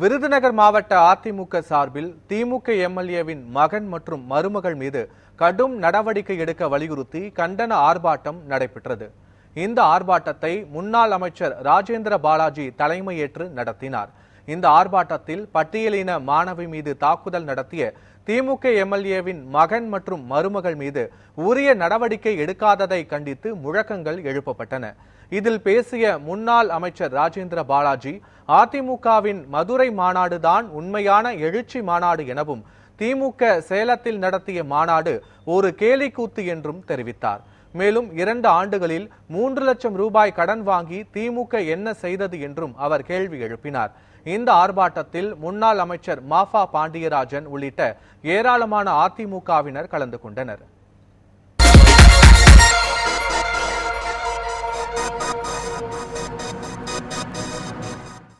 விருதுநகர் மாவட்ட அதிமுக சார்பில் திமுக எம்எல்ஏவின் மகன் மற்றும் மருமகள் மீது கடும் நடவடிக்கை எடுக்க வலியுறுத்தி கண்டன ஆர்ப்பாட்டம் நடைபெற்றது. இந்த ஆர்ப்பாட்டத்தை முன்னாள் அமைச்சர் ராஜேந்திர பாலாஜி தலைமையேற்று நடத்தினார். இந்த ஆர்ப்பாட்டத்தில் பட்டியலின மாணவி மீது தாக்குதல் நடத்திய திமுக எம்எல்ஏவின் மகன் மற்றும் மருமகள் மீது உரிய நடவடிக்கை எடுக்காததை கண்டித்து முழக்கங்கள் எழுப்பப்பட்டன. இதில் பேசிய முன்னாள் அமைச்சர் ராஜேந்திர பாலாஜி அதிமுகவின் மதுரை மாநாடுதான் உண்மையான எழுச்சி மாநாடு எனவும் திமுக சேலத்தில் நடத்திய மாநாடு ஒரு கேலிக்கூத்து என்றும் தெரிவித்தார். மேலும் இரண்டு ஆண்டுகளில் மூன்று லட்சம் ரூபாய் கடன் வாங்கி திமுக என்ன செய்தது என்றும் அவர் கேள்வி எழுப்பினார். இந்த ஆர்ப்பாட்டத்தில் முன்னாள் அமைச்சர் மாஃபா பாண்டியராஜன் உள்ளிட்ட ஏராளமான அதிமுகவினர் கலந்து கொண்டனர்.